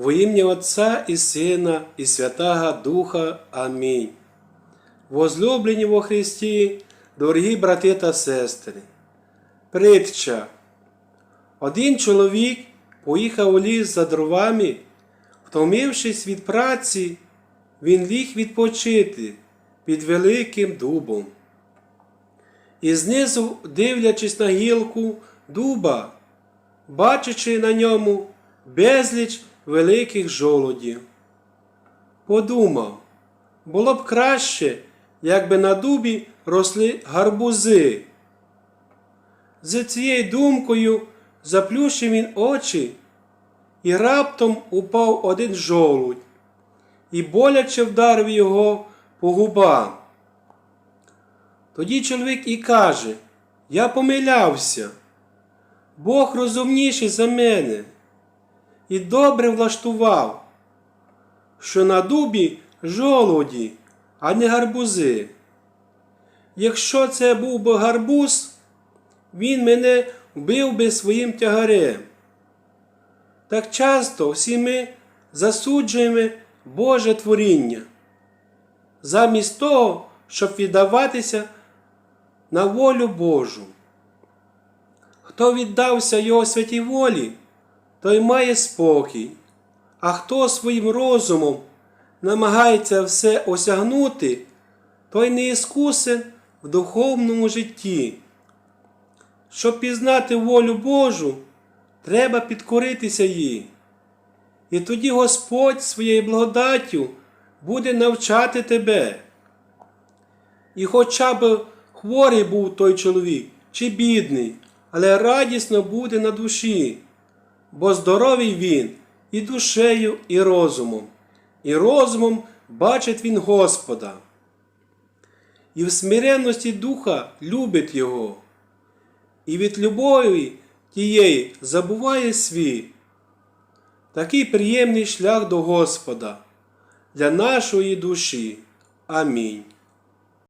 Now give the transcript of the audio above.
Во ім'я Отця і Сина, і Святого Духа. Амінь. Возлюблені во Христі, дорогі брати та сестри. Притча. Один чоловік поїхав у ліс за дровами, втомившись від праці, він ліг відпочити під великим дубом. І знизу, дивлячись на гілку дуба, бачачи на ньому безліч великих жолудів. Подумав, було б краще, якби на дубі росли гарбузи. За цією думкою заплющив він очі, і раптом упав один жолудь, і боляче вдарив його по губам. Тоді чоловік і каже: Я помилявся, Бог розумніший за мене і добре влаштував, що на дубі жолуді, а не гарбузи. Якщо це був би гарбуз, він мене вбив би своїм тягарем. Так часто всі ми засуджуємо Боже творіння, замість того, щоб віддаватися на волю Божу. Хто віддався Його святій волі, той має спокій, а хто своїм розумом намагається все осягнути, той не іскусен в духовному житті. Щоб пізнати волю Божу, треба підкоритися їй. І тоді Господь своєю благодаттю буде навчати тебе. І хоча б хворий був той чоловік чи бідний, але радісно буде на душі, бо здоровий він і душею, і розумом, і розумом бачить він Господа. І в смиренності духа любить Його, і від любові тієї забуває свій. Такий приємний шлях до Господа для нашої душі. Амінь.